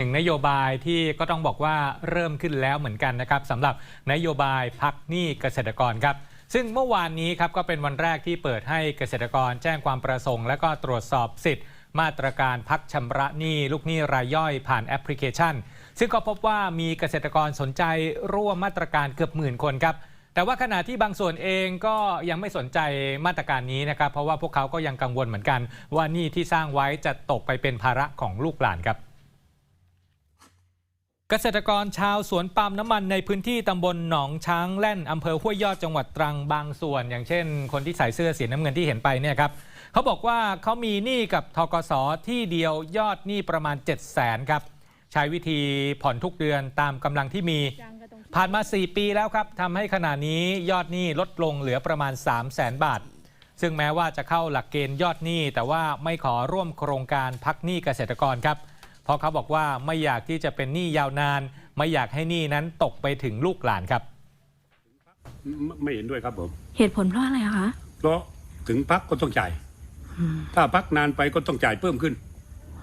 หนึ่งนโยบายที่ก็ต้องบอกว่าเริ่มขึ้นแล้วเหมือนกันนะครับสำหรับนโยบายพักหนี้เกษตรกรครับ ซึ่งเมื่อวานนี้ครับก็เป็นวันแรกที่เปิดให้เกษตรกรแจ้งความประสงค์ และก็ตรวจสอบสิทธิ์ มาตรการพักชำระหนี้ลูกหนี้รายย่อยผ่านแอปพลิเคชัน ซึ่งก็พบว่ามีเกษตรกรสนใจร่วมมาตรการเกือบหมื่นคนครับแต่ว่าขณะที่บางส่วนเองก็ยังไม่สนใจมาตรการนี้นะครับเพราะว่าพวกเขาก็ยังกังวลเหมือนกัน ว่าหนี้ที่สร้างไว้จะตกไปเป็นภาระของลูกหลานครับ เกษตรกรชาวสวนปาล์มน้ำมันในพื้นที่ตำบลหนองช้างแล่นอำเภอห้วยยอดจังหวัดตรังบางส่วน อย่างเช่น คนที่ใส่เสื้อสีน้ำเงินที่เห็นไปเนี่ยครับเขาบอกว่าเขามีหนี้กับทกสที่เดียวยอดหนี้ประมาณ 7 0 0 0 0 0ครับใช้วิธีผ่อนทุกเดือนตามกำลังที่มี ผ่านมา 4 ปีแล้วครับทำให้ขณะนี้ยอดหนี้ลดลงเหลือประมาณ 3 0 0แสนบาท ซึ่งแม้ว่าจะเข้าหลักเกณฑ์ยอดหนี้แต่ว่าไม่ขอร่วมโครงการพักหนี้เกษตรกรครับ เพราะเขาบอกว่าไม่อยากที่จะเป็นหนี้ยาวนาน ไม่อยากให้หนี้นั้นตกไปถึงลูกหลานครับ ไม่ไม่เห็นด้วยครับผม เหตุผลเพราะอะไรอะคะ เพราะถึงพักก็ต้องจ่ายถ้าพักนานไปก็ต้องจ่ายเพิ่มขึ้น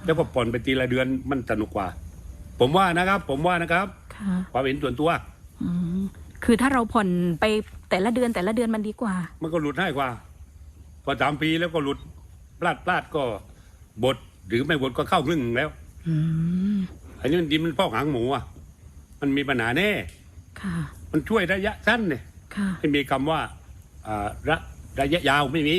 แล้วก็ผ่อนไปทีละเดือนมันสนุกกว่า ผมว่านะครับ ผมว่านะครับค่ะความเห็นส่วนตัว อืมคือถ้าเราผ่อนไปแต่ละเดือนแต่ละเดือนมันดีกว่า มันก็หลุดให้กว่า พอสามปีแล้วก็หลุดพลาดพลาดก็บทหรือไม่บทก็เข้าครึ่งหนึ่งแล้ว อืมอันนี้มันดินมันพอกหางหมูอะ มันมีปัญหาแน่ค่ะมันช่วยระยะสั้นเนี่ยค่ะไม่มีคำว่าอ่าระระยะยาวไม่มี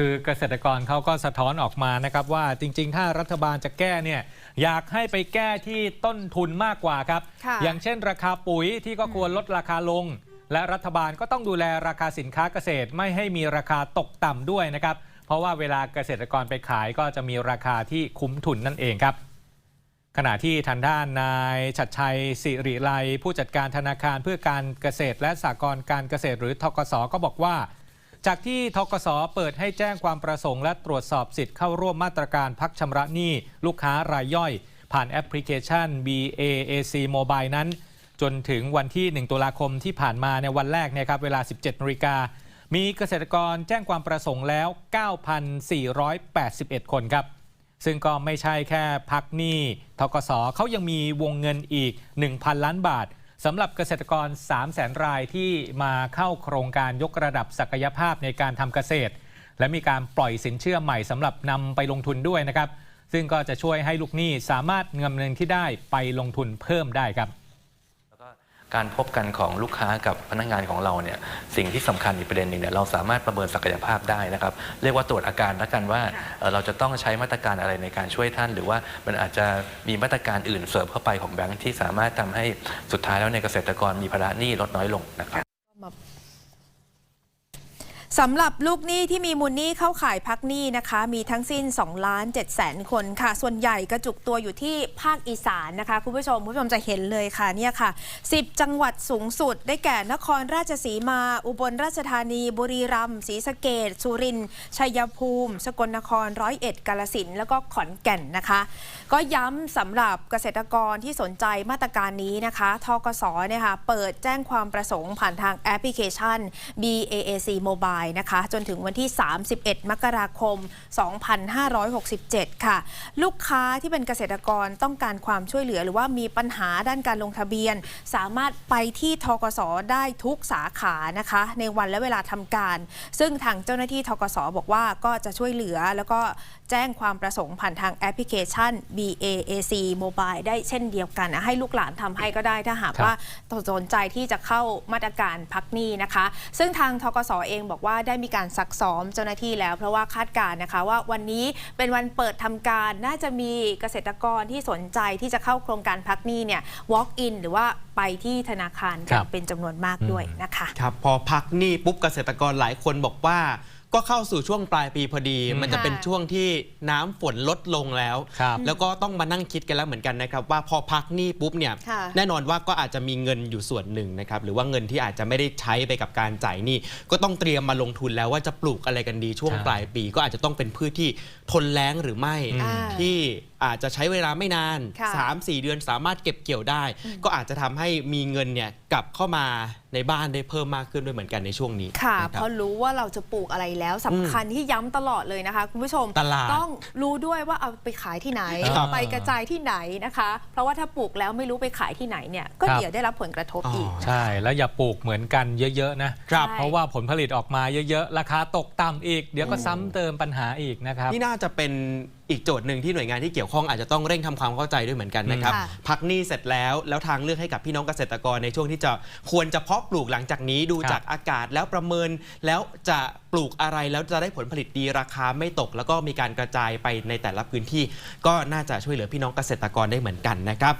คือเกษตรกรเขาก็สะท้อนออกมานะครับว่าจริง ๆ ถ้ารัฐบาลจะแก้เนี่ยอยากให้ไปแก้ที่ต้นทุนมากกว่าครับค่ะอย่างเช่น ราคาปุ๋ยที่ก็ควรลดราคาลง และรัฐบาลก็ต้องดูแลราคาสินค้าเกษตรไม่ให้มีราคาตกต่ำด้วยนะครับ เพราะว่าเวลาเกษตรกรไปขายก็จะมีราคาที่คุ้มทุนนั่นเองครับ ขณะที่ทางด้านนายชัดชัยสิริไลผู้จัดการธนาคารเพื่อการเกษตรและสหกรณ์การเกษตรหรือทกสก็บอกว่า จากที่ทกสเปิดให้แจ้งความประสงค์และตรวจสอบสิทธิ์เข้าร่วมมาตรการพักชำระหนี้ลูกค้ารายย่อย ผ่านแอปพลิเคชัน BAAC Mobile นั้นจนถึงวันที่ 1 ตุลาคมที่ผ่านมาในวันแรกเนยครับเวลา 17นาฬิกา มีเกษตรกรแจ้งความประสงค์แล้ว 9,481 คนครับ ซึ่งก็ไม่ใช่แค่พักหนี้ทกสเขายังมีวงเงินอีก 1,000 ล้านบาทสำหรับเกษตรกร 3 0 0แสนรายที่มาเข้าโครงการยกระดับศักยภาพในการทำเกษตร และมีการปล่อยสินเชื่อใหม่สำหรับนำไปลงทุนด้วยนะครับ ซึ่งก็จะช่วยให้ลูกหนี้สามารถเงินเงินที่ได้ไปลงทุนเพิ่มได้ครับ ก็การพบกันของลูกค้ากับพนักงานของเราเนี่ยสิ่งที่สำคัญอีกประเด็นหนึ่งเนี่ยเราสามารถประเมินศักยภาพได้นะครับ เรียกว่าตรวจอาการแล้วกันว่าเอ่อเราจะต้องใช้มาตรการอะไรในการช่วยท่าน หรือว่ามันอาจจะมีมาตรการอื่นเสริมเข้าไปของแบงค์ที่สามารถทำให้สุดท้ายแล้วในยเกษตรกรมีภาระหนี้ลดน้อยลงนะครับ สำหรับลูกหนี้ที่มีมูลหนี้เข้าข่ายพักหนี้นะคะ มีทั้งสิ้น2ล้าน7แสนคนค่ะ ส่วนใหญ่กระจุกตัวอยู่ที่ภาคอีสานนะคะ คุณผู้ชมคุณผู้ชมจะเห็นเลยค่ะเนี่ยค่ะ 10 จังหวัดสูงสุด ได้แก่นครราชสีมา อุบลราชธานี บุรีรัมย์ศรีสะเกดสุรินทร์ชัยภูมิ สกลนครร้อยเอ็ดกาลสินแล้วก็ขอนแก่นนะคะ ก็ย้ำสำหรับเกษตรกรที่สนใจมาตรการนี้นะคะทกสเนี่ยค่ะเปิดแจ้งความประสงค์ผ่านทางแอปพลิเคชัน BAAC Mobile นะคะ จนถึงวันที่ 31 มกราคม 2567 ค่ะ ลูกค้าที่เป็นเกษตรกรต้องการความช่วยเหลือ หรือว่ามีปัญหาด้านการลงทะเบียน สามารถไปที่ทกสได้ทุกสาขานะคะ ในวันและเวลาทำการ ซึ่งทางเจ้าหน้าที่ทกสบอกว่าก็จะช่วยเหลือแล้วก็แจ้งความประสงค์ผ่านทางแอปพลิเคชัน BAAC Mobile ได้เช่นเดียวกันนะให้ลูกหลานทำให้ก็ได้ถ้าหากครับว่าสนใจที่จะเข้ามาตรการพักหนี้นะคะ ซึ่งทางทกสเองบอกว่าได้มีการซักซ้อมเจ้าหน้าที่แล้ว เพราะว่าคาดการณ์นะคะว่าวันนี้เป็นวันเปิดทำการน่าจะมีเกษตรกรที่สนใจที่จะเข้าโครงการพักหนี้เนี่ย walk in หรือว่าไปที่ธนาคารครับเป็นจำนวนมากด้วยนะคะ ครับพอพักหนี้ปุ๊บเกษตรกรหลายคนบอกว่า ก็เข้าสู่ช่วงปลายปีพอดีอืมมันจะเป็นช่วงที่น้ำฝนลดลงแล้วครับแล้วก็ต้องมานั่งคิดกันแล้วเหมือนกันนะครับ ว่าพอพักหนี้ปุ๊บเนี่ยค่ะแน่นอนว่าก็อาจจะมีเงินอยู่ส่วนหนึ่งนะครับหรือว่าเงินที่อาจจะไม่ได้ใช้ไปกับการจ่ายหนี้ก็ต้องเตรียมมาลงทุนแล้วว่าจะปลูกอะไรกันดีช่วงใช่ปลายปี ก็อาจจะต้องเป็นพืชที่ทนแล้งหรือไม่อ่าที่อาจจะใช้เวลาไม่นาน ค่ะ3-4 เดือนสามารถเก็บเกี่ยวได้ ก็อาจจะทำให้มีเงินเนี่ยกลับเข้ามาในบ้านได้เพิ่มมากขึ้นด้วยเหมือนกันในช่วงนี้ค่ะ นะเพรับ ราะรู้ว่าเราจะปลูกอะไรแล้วสำคัญที่ย้ำตลอดเลยนะคะ คุณผู้ชมตลาดต้องรู้ด้วยว่าเอาไปขายที่ไหน ครับ ไปกระจายที่ไหนนะคะ เพราะว่าถ้าปลูกแล้วไม่รู้ไปขายที่ไหนเนี่ยก็ครับ เดี๋ยวได้รับผลกระทบอีก ใช่ แล้วอย่าปลูกเหมือนกันเยอะ ๆ นะ ครับ ใช่ เพราะว่าผลผลิตออกมาเยอะ ๆ ราคาตกต่ำอีก เดี๋ยวก็ซ้ำเติมปัญหาอีกนะครับ นี่น่าจะเป็น อีกโจทย์หนึ่งที่หน่วยงานที่เกี่ยวข้องอาจจะต้องเร่งทำความเข้าใจด้วยเหมือนกันนะครับค่ะ พักหนี้เสร็จแล้วแล้วทางเลือกให้กับพี่น้องเกษตรกรในช่วงที่จะควรจะเพาะปลูกหลังจากนี้ดูครับ จากอากาศแล้วประเมิน แล้วจะปลูกอะไรแล้วจะได้ผลผลิตดีราคาไม่ตก แล้วก็มีการกระจายไปในแต่ละพื้นที่ ก็น่าจะช่วยเหลือพี่น้องเกษตรกรได้เหมือนกันนะครับ